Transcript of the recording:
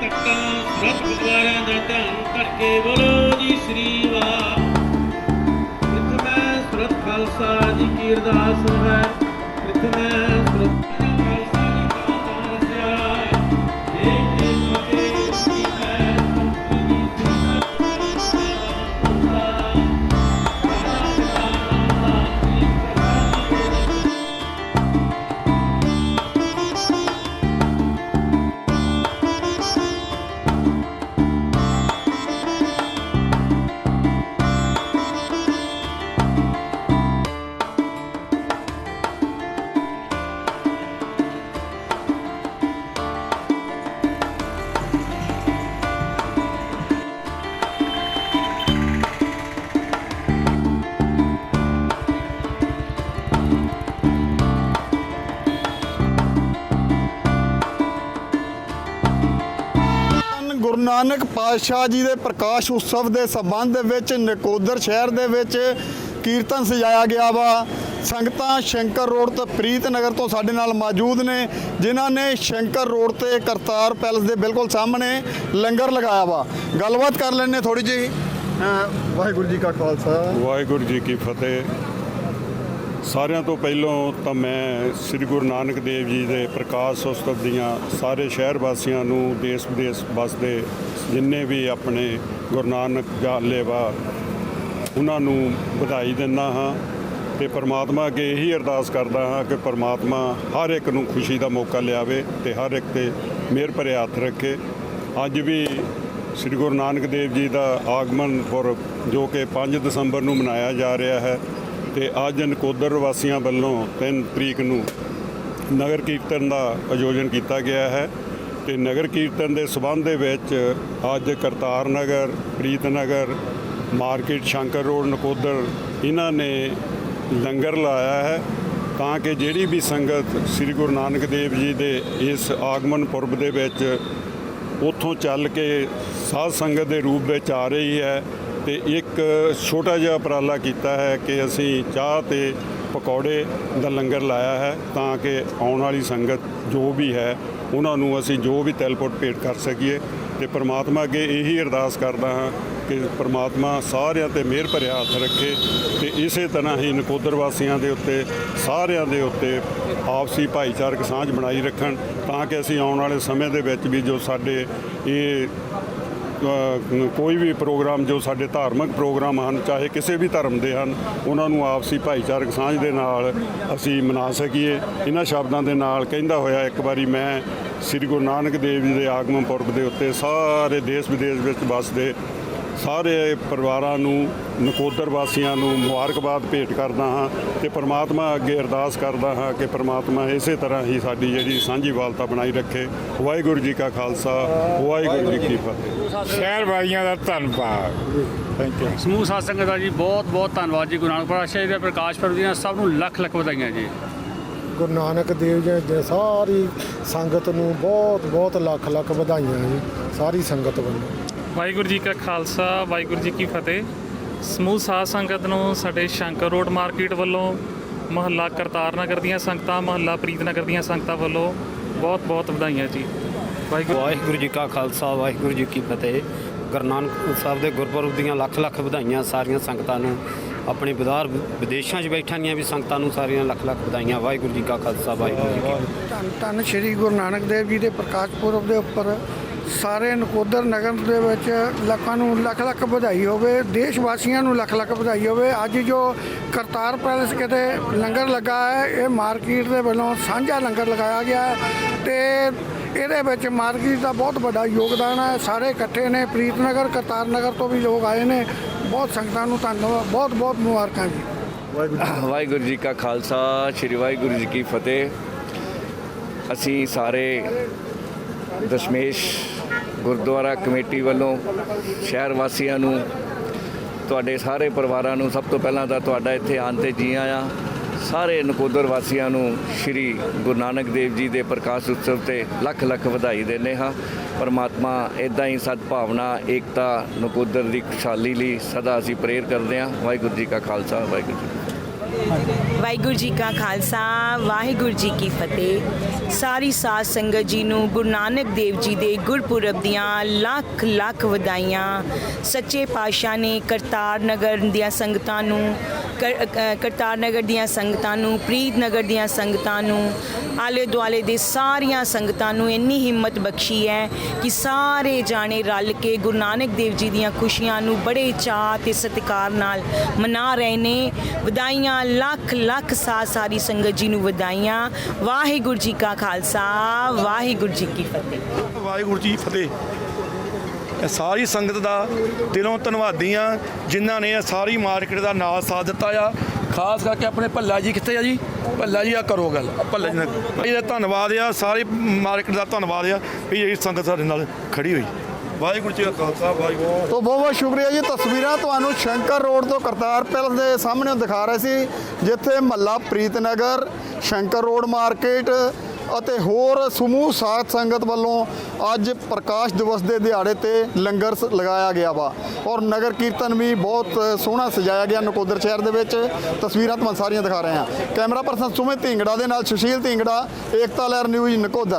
ਤੱਟਾਂ ਸੁਰਤ ਗੁਰਦੁਆਰਿਆਂ ਦਾ ਧਿਆਨ ਕਰਕੇ ਬੋਲੋ ਜੀ ਸ੍ਰੀ ਵਾਹ। ਪ੍ਰਥਮੈ ਸੁਰਤ ਖਾਲਸਾ ਜੀ ਕੀ ਅਰਦਾਸ ਹੈ। ਪ੍ਰਥਮੈ ਸੁਰਤ ਗੁਰੂ ਨਾਨਕ ਪਾਤਸ਼ਾਹ ਜੀ ਦੇ ਪ੍ਰਕਾਸ਼ ਉਤਸਵ ਦੇ ਸਬੰਧ ਦੇ ਵਿੱਚ ਨਕੋਦਰ ਸ਼ਹਿਰ ਦੇ ਵਿੱਚ ਕੀਰਤਨ ਸਜਾਇਆ ਗਿਆ ਵਾ। ਸੰਗਤਾਂ ਸ਼ੰਕਰ ਰੋਡ ਤੇ ਪ੍ਰੀਤ ਨਗਰ ਤੋਂ ਸਾਡੇ ਨਾਲ ਮੌਜੂਦ ਨੇ ਜਿਨ੍ਹਾਂ ਨੇ ਸ਼ੰਕਰ ਰੋਡ ਤੇ ਕਰਤਾਰ ਪੈਲਸ ਦੇ ਬਿਲਕੁਲ ਸਾਹਮਣੇ ਲੰਗਰ ਲਗਾਇਆ ਵਾ। ਗੱਲਬਾਤ ਕਰ ਲੈਣੇ ਥੋੜੀ ਜੀ ਵਾਹਿਗੁਰੂ ਜੀ ਕਾ ਖਾਲਸਾ। ਵਾਹਿਗੁਰੂ ਜੀ ਕੀ ਫਤਿਹ। ਸਾਰਿਆਂ ਤੋਂ ਪਹਿਲਾਂ ਤਾਂ ਮੈਂ ਸ੍ਰੀ ਗੁਰੂ ਨਾਨਕ ਦੇਵ ਜੀ ਦੇ ਪ੍ਰਕਾਸ਼ ਉਤਸਵ ਦੀਆਂ ਸਾਰੇ ਸ਼ਹਿਰ ਵਾਸੀਆਂ ਨੂੰ, ਦੇਸ਼ ਵਿਦੇਸ਼ ਵਸਦੇ ਜਿੰਨੇ ਵੀ ਆਪਣੇ ਗੁਰੂ ਨਾਨਕ ਜਾਲੇ ਉਹਨਾਂ ਨੂੰ ਵਧਾਈ ਦਿੰਦਾ ਹਾਂ ਤੇ ਪਰਮਾਤਮਾ ਅੱਗੇ ਇਹੀ ਅਰਦਾਸ ਕਰਦਾ ਹਾਂ ਕਿ ਪਰਮਾਤਮਾ ਹਰ ਇੱਕ ਨੂੰ ਖੁਸ਼ੀ ਦਾ ਮੌਕਾ ਲਿਆਵੇ ਤੇ ਹਰ ਇੱਕ ਤੇ ਮਿਹਰ ਭਰੇ ਹੱਥ ਰੱਖੇ। ਅੱਜ ਵੀ ਸ੍ਰੀ ਗੁਰੂ ਨਾਨਕ ਦੇਵ ਜੀ ਦਾ ਆਗਮਨ ਪੁਰਬ ਜੋ ਕਿ 5 ਦਸੰਬਰ ਨੂੰ ਮਨਾਇਆ ਜਾ ਰਿਹਾ ਹੈ ਤੇ ਅੱਜ ਨਕੋਦਰ ਵਾਸੀਆਂ ਵੱਲੋਂ 3 ਤਰੀਕ ਨੂੰ ਨਗਰ ਕੀਰਤਨ ਦਾ ਆਯੋਜਨ ਕੀਤਾ ਗਿਆ ਹੈ ਤੇ ਨਗਰ ਕੀਰਤਨ ਦੇ ਸਬੰਧ ਦੇ ਵਿੱਚ ਅੱਜ ਕਰਤਾਰ ਨਗਰ, ਪ੍ਰੀਤ ਨਗਰ, ਮਾਰਕੀਟ ਸ਼ੰਕਰ ਰੋਡ, ਨਕੋਦਰ, ਇਹਨਾਂ ਨੇ ਲੰਗਰ ਲਾਇਆ ਹੈ ਤਾਂ ਕਿ ਜਿਹੜੀ ਵੀ ਸੰਗਤ ਸ੍ਰੀ ਗੁਰੂ ਨਾਨਕ ਦੇਵ ਜੀ ਦੇ ਇਸ ਆਗਮਨ ਪੁਰਬ ਦੇ ਵਿੱਚ ਉੱਥੋਂ ਚੱਲ ਕੇ ਸਾਧ ਸੰਗਤ ਦੇ ਰੂਪ ਵਿੱਚ ਆ ਰਹੀ ਹੈ ਤੇ ਇੱਕ ਛੋਟਾ ਜਿਹਾ ਉਪਰਾਲਾ ਕੀਤਾ ਹੈ ਕਿ ਅਸੀਂ ਚਾਹ ਤੇ ਪਕੌੜੇ ਦਾ ਲੰਗਰ ਲਾਇਆ ਹੈ ਤਾਂ ਕਿ ਆਉਣ ਵਾਲੀ ਸੰਗਤ ਜੋ ਵੀ ਹੈ, ਉਹਨਾਂ ਨੂੰ ਅਸੀਂ ਜੋ ਵੀ ਤਿਲਪੁਟ ਭੇਟ ਕਰ ਸਕੀਏ ਤੇ ਪ੍ਰਮਾਤਮਾ ਅੱਗੇ ਇਹੀ ਅਰਦਾਸ ਕਰਦਾ ਹਾਂ ਕਿ ਪ੍ਰਮਾਤਮਾ ਸਾਰਿਆਂ ਤੇ ਮਿਹਰ ਭਰਿਆ ਹੱਥ ਰੱਖੇ ਤੇ ਇਸੇ ਤਰ੍ਹਾਂ ਹੀ ਨਕੋਦਰ ਵਾਸੀਆਂ ਦੇ ਉੱਤੇ, ਸਾਰਿਆਂ ਦੇ ਉੱਤੇ ਆਪਸੀ ਭਾਈਚਾਰਕ ਸਾਂਝ ਬਣਾਈ ਰੱਖਣ ਤਾਂ ਕਿ ਅਸੀਂ ਆਉਣ ਵਾਲੇ ਸਮੇਂ ਦੇ ਵਿੱਚ ਵੀ ਜੋ ਸਾਡੇ ਇਹ ਕੋਈ ਵੀ ਪ੍ਰੋਗਰਾਮ ਜੋ ਸਾਡੇ ਧਾਰਮਿਕ ਪ੍ਰੋਗਰਾਮ ਹਨ, ਚਾਹੇ ਕਿਸੇ ਵੀ ਧਰਮ ਦੇ ਹਨ, ਉਹਨਾਂ ਨੂੰ ਆਪਸੀ ਭਾਈਚਾਰਕ ਸਾਂਝ ਦੇ ਨਾਲ ਅਸੀਂ ਮਨਾ ਸਕੀਏ। ਇਹਨਾਂ ਸ਼ਬਦਾਂ ਦੇ ਨਾਲ ਕਹਿੰਦਾ ਹੋਇਆ ਇੱਕ ਵਾਰੀ ਮੈਂ ਸ੍ਰੀ ਗੁਰੂ ਨਾਨਕ ਦੇਵ ਜੀ ਦੇ ਆਗਮਨ ਪੁਰਬ ਦੇ ਉੱਤੇ ਸਾਰੇ ਦੇਸ਼ ਵਿਦੇਸ਼ ਵਿੱਚ ਵੱਸਦੇ ਸਾਰੇ ਪਰਿਵਾਰਾਂ ਨੂੰ ਨਕੋਦਰ ਵਾਸੀਆਂ ਨੂੰ ਮੁਬਾਰਕਬਾਦ ਭੇਟ ਕਰਦਾ ਹਾਂ ਤੇ ਪ੍ਰਮਾਤਮਾ ਅੱਗੇ ਅਰਦਾਸ ਕਰਦਾ ਹਾਂ ਕਿ ਪ੍ਰਮਾਤਮਾ ਇਸੇ ਤਰ੍ਹਾਂ ਹੀ ਸਾਡੀ ਜਿਹੜੀ ਸਾਂਝੀ ਵਾਲਤਾ ਬਣਾਈ ਰੱਖੇ। ਵਾਹਿਗੁਰੂ ਜੀ ਕਾ ਖਾਲਸਾ ਵਾਹਿਗੁਰੂ ਜੀ ਕੀ ਫਤਿਹ। ਸ਼ਹਿਰ ਵਾਲੀਆਂ ਦਾ ਧੰਨਵਾਦ। ਥੈਂਕ ਯੂ ਸਮੂਹ ਸਾਧ ਸੰਗਤ ਦਾ ਜੀ ਬਹੁਤ ਬਹੁਤ ਧੰਨਵਾਦ ਜੀ ਗੁਰੂ ਨਾਨਕ ਪਾਤਸ਼ਾਹ ਜੀ ਦੇ ਪ੍ਰਕਾਸ਼ ਪੁਰਬ ਦੀਆਂ ਸਭ ਨੂੰ ਲੱਖ ਲੱਖ ਵਧਾਈਆਂ ਜੀ। ਗੁਰੂ ਨਾਨਕ ਦੇਵ ਜੀ ਦੇ ਸਾਰੀ ਸੰਗਤ ਨੂੰ ਬਹੁਤ ਬਹੁਤ ਲੱਖ ਲੱਖ ਵਧਾਈਆਂ ਜੀ ਸਾਰੀ ਸੰਗਤ ਵੱਲੋਂ। ਵਾਹਿਗੁਰੂ ਜੀ ਕਾ ਖਾਲਸਾ ਵਾਹਿਗੁਰੂ ਜੀ ਕੀ ਫਤਿਹ। ਸਮੂਹ ਸਾਧ ਸੰਗਤ ਨੂੰ ਸਾਡੇ ਸ਼ੰਕਰ ਰੋਡ ਮਾਰਕੀਟ ਵੱਲੋਂ ਮਹੱਲਾ ਕਰਤਾਰ ਨਗਰ ਦੀਆਂ ਸੰਗਤਾਂ ਮਹੱਲਾ ਪ੍ਰੀਤ ਨਗਰ ਦੀਆਂ ਸੰਗਤਾਂ ਵੱਲੋਂ ਬਹੁਤ ਬਹੁਤ ਵਧਾਈਆਂ ਜੀ। ਵਾਹਿਗੁਰੂ ਵਾਹਿਗੁਰੂ ਜੀ ਕਾ ਖਾਲਸਾ ਵਾਹਿਗੁਰੂ ਜੀ ਕੀ ਫਤਿਹ। ਗੁਰੂ ਨਾਨਕ ਸਾਹਿਬ ਦੇ ਗੁਰਪੁਰਬ ਦੀਆਂ ਲੱਖ ਲੱਖ ਵਧਾਈਆਂ ਸਾਰੀਆਂ ਸੰਗਤਾਂ ਨੂੰ। ਆਪਣੇ ਵਿਦਾਰ ਵਿਦੇਸ਼ਾਂ 'ਚ ਬੈਠੀਆਂ ਵੀ ਸੰਗਤਾਂ ਨੂੰ ਸਾਰੀਆਂ ਲੱਖ ਲੱਖ ਵਧਾਈਆਂ। ਵਾਹਿਗੁਰੂ ਜੀ ਕਾ ਖਾਲਸਾ ਵਾਹਿਗੁਰੂ ਜੀ ਕੀ ਫਤਿਹ ਧੰਨ ਧੰਨ ਸ਼੍ਰੀ ਗੁਰੂ ਨਾਨਕ ਦੇਵ ਜੀ ਦੇ ਪ੍ਰਕਾਸ਼ ਪੁਰਬ ਦੇ ਉੱਪਰ ਸਾਰੇ ਨਕੋਦਰ ਨਗਰ ਦੇ ਵਿੱਚ ਲੱਖਾਂ ਨੂੰ ਲੱਖ ਲੱਖ ਵਧਾਈ ਹੋਵੇ ਦੇਸ਼ ਵਾਸੀਆਂ ਨੂੰ ਲੱਖ ਲੱਖ ਵਧਾਈ ਹੋਵੇ। ਅੱਜ ਜੋ ਕਰਤਾਰ ਪੈਲਸ ਕਿਤੇ ਲੰਗਰ ਲੱਗਾ ਹੈ ਇਹ ਮਾਰਕੀਟ ਦੇ ਵੱਲੋਂ ਸਾਂਝਾ ਲੰਗਰ ਲਗਾਇਆ ਗਿਆ ਹੈ ਤੇ ਇਹਦੇ ਵਿੱਚ ਮਾਰਕੀਟ ਦਾ ਬਹੁਤ ਵੱਡਾ ਯੋਗਦਾਨ ਹੈ। ਸਾਰੇ ਇਕੱਠੇ ਨੇ ਪ੍ਰੀਤ ਨਗਰ ਕਰਤਾਰ ਨਗਰ ਤੋਂ ਵੀ ਲੋਕ ਆਏ ਨੇ। ਬਹੁਤ ਸੰਗਤਾਂ ਨੂੰ ਧੰਨਵਾਦ ਬਹੁਤ ਬਹੁਤ ਮੁਬਾਰਕਾਂ ਜੀ ਵਾਹਿਗੁਰੂ ਜੀ ਕਾ ਖਾਲਸਾ ਸ੍ਰੀ ਵਾਹਿਗੁਰੂ ਜੀ ਕੀ ਫਤਿਹ। ਅਸੀਂ ਸਾਰੇ ਦਸ਼ਮੇਸ਼ ਗੁਰਦੁਆਰਾ ਕਮੇਟੀ ਵੱਲੋਂ ਸ਼ਹਿਰ ਵਾਸੀਆਂ ਨੂੰ, ਤੁਹਾਡੇ ਸਾਰੇ ਪਰਿਵਾਰਾਂ ਨੂੰ, ਸਭ ਤੋਂ ਪਹਿਲਾਂ ਤਾਂ ਤੁਹਾਡਾ ਇੱਥੇ ਆਉਣ ਤੇ ਜੀ ਆਇਆਂ, ਸਾਰੇ ਨਕੋਦਰ ਵਾਸੀਆਂ ਨੂੰ ਸ੍ਰੀ ਗੁਰੂ ਨਾਨਕ ਦੇਵ ਜੀ ਦੇ ਪ੍ਰਕਾਸ਼ ਉਤਸਵ ਤੇ ਲੱਖ ਲੱਖ ਵਧਾਈ ਦਿੰਦੇ ਹਾਂ। ਪਰਮਾਤਮਾ ਇਦਾਂ ਹੀ ਸਦਭਾਵਨਾ, ਏਕਤਾ, ਨਕੋਦਰ ਦੀ ਖੁਸ਼ਹਾਲੀ ਲਈ ਸਦਾ ਅਸੀਂ ਪ੍ਰੇਰ ਕਰਦੇ ਹਾਂ। ਵਾਹਿਗੁਰੂ ਜੀ ਕਾ ਖਾਲਸਾ, ਵਾਹਿਗੁਰੂ ਜੀ ਵਾਹਿਗੁਰੂ ਜੀ ਕਾ ਖਾਲਸਾ ਵਾਹਿਗੁਰੂ ਜੀ ਕੀ ਫਤਿਹ। ਸਾਰੀ ਸਾਧ ਸੰਗਤ ਜੀ ਨੂੰ ਗੁਰੂ ਨਾਨਕ ਦੇਵ ਜੀ ਦੇ ਗੁਰਪੁਰਬ ਦੀਆਂ ਲੱਖ ਲੱਖ ਵਧਾਈਆਂ। ਸੱਚੇ ਪਾਤਸ਼ਾਹ ਨੇ ਕਰਤਾਰ ਨਗਰ ਦੀਆਂ ਸੰਗਤਾਂ ਨੂੰ ਕਰ- ਅ, ਕਰਤਾਰ ਨਗਰ ਦੀਆਂ ਸੰਗਤਾਂ ਨੂੰ ਪ੍ਰੀਤ ਨਗਰ ਦੀਆਂ ਸੰਗਤਾਂ ਨੂੰ ਆਲੇ ਦੁਆਲੇ ਦੇ ਸਾਰੀਆਂ ਸੰਗਤਾਂ ਨੂੰ ਇੰਨੀ ਹਿੰਮਤ ਬਖਸ਼ੀ ਹੈ ਕਿ ਸਾਰੇ ਜਾਣੇ ਰਲ ਕੇ ਗੁਰੂ ਨਾਨਕ ਦੇਵ ਜੀ ਦੀਆਂ ਖੁਸ਼ੀਆਂ ਨੂੰ ਬੜੇ ਚਾਅ ਤੇ ਸਤਿਕਾਰ ਨਾਲ ਮਨਾ ਰਹੇ ਨੇ। ਵਧਾਈਆਂ ਲੱਖ ਲੱਖ ਸਾਧ ਸਾਰੀ ਸੰਗਤ ਜੀ ਨੂੰ ਵਧਾਈਆਂ। ਵਾਹਿਗੁਰੂ ਜੀ ਕਾ ਖਾਲਸਾ, ਵਾਹਿਗੁਰੂ ਜੀ ਕੀ ਫਤਿਹ। ਵਾਹਿਗੁਰੂ ਜੀ ਫਤਿਹ। ਇਹ ਸਾਰੀ ਸੰਗਤ ਦਾ ਦਿਲੋਂ ਧੰਨਵਾਦੀ ਆ ਜਿਨ੍ਹਾਂ ਨੇ ਸਾਰੀ ਮਾਰਕੀਟ ਦਾ ਨਾਲ ਸਾਥ ਦਿੱਤਾ ਆ। ਖਾਸ ਕਰਕੇ ਆਪਣੇ ਭੱਲਾ ਜੀ ਕਿੱਥੇ ਆ ਜੀ? ਭੱਲਾ ਜੀ ਆ ਕਰੋ ਗੱਲ। ਭੱਲਾ ਜੀ ਨਾਲ ਭਾਈ ਦਾ ਧੰਨਵਾਦ ਆ, ਸਾਰੀ ਮਾਰਕੀਟ ਦਾ ਧੰਨਵਾਦ ਆ ਵੀ ਇਹ ਸੰਗਤ ਸਾਡੇ ਨਾਲ ਖੜੀ ਹੋਈ। ਵਾਹਿਗੁਰੂ ਜੀ ਕਾ ਖਾਲਸਾ, ਵਾਹਿਗੁਰੂ ਤੋਂ ਬਹੁਤ ਬਹੁਤ ਸ਼ੁਕਰੀਆ ਜੀ। ਤਸਵੀਰਾਂ ਤੁਹਾਨੂੰ ਸ਼ੰਕਰ ਰੋਡ ਤੋਂ ਕਰਤਾਰ ਪੈਲਸ ਦੇ ਸਾਹਮਣੇ ਦਿਖਾ ਰਹੇ ਸੀ, ਜਿੱਥੇ ਮਹੱਲਾ ਪ੍ਰੀਤਨਗਰ ਸ਼ੰਕਰ ਰੋਡ ਮਾਰਕੀਟ ਅਤੇ ਹੋਰ ਸਮੂਹ ਸਾਧ ਸੰਗਤ ਵੱਲੋਂ ਅੱਜ ਪ੍ਰਕਾਸ਼ ਦਿਵਸ ਦੇ ਦਿਹਾੜੇ ਤੇ ਲੰਗਰ ਸ- ਲਗਾਇਆ ਗਿਆ ਵਾ। ਔਰ ਨਗਰ ਕੀਰਤਨ ਵੀ ਬਹੁਤ ਸੋਹਣਾ ਸਜਾਇਆ ਗਿਆ ਨਕੋਦਰ ਸ਼ਹਿਰ ਦੇ ਵਿੱਚ। ਤਸਵੀਰਾਂ ਤੁਹਾਨੂੰ ਸਾਰੀਆਂ ਦਿਖਾ ਰਹੇ ਹਾਂ। ਕੈਮਰਾ ਪਰਸਨ ਸੁਮਿਤ ਢਿੰਗੜਾ ਦੇ ਨਾਲ ਸੁਸ਼ੀਲ ਢਿੰਗੜਾ, ਏਕਤਾ ਲਹਿਰ ਨਿਊਜ਼ ਨਕੋਦਰ।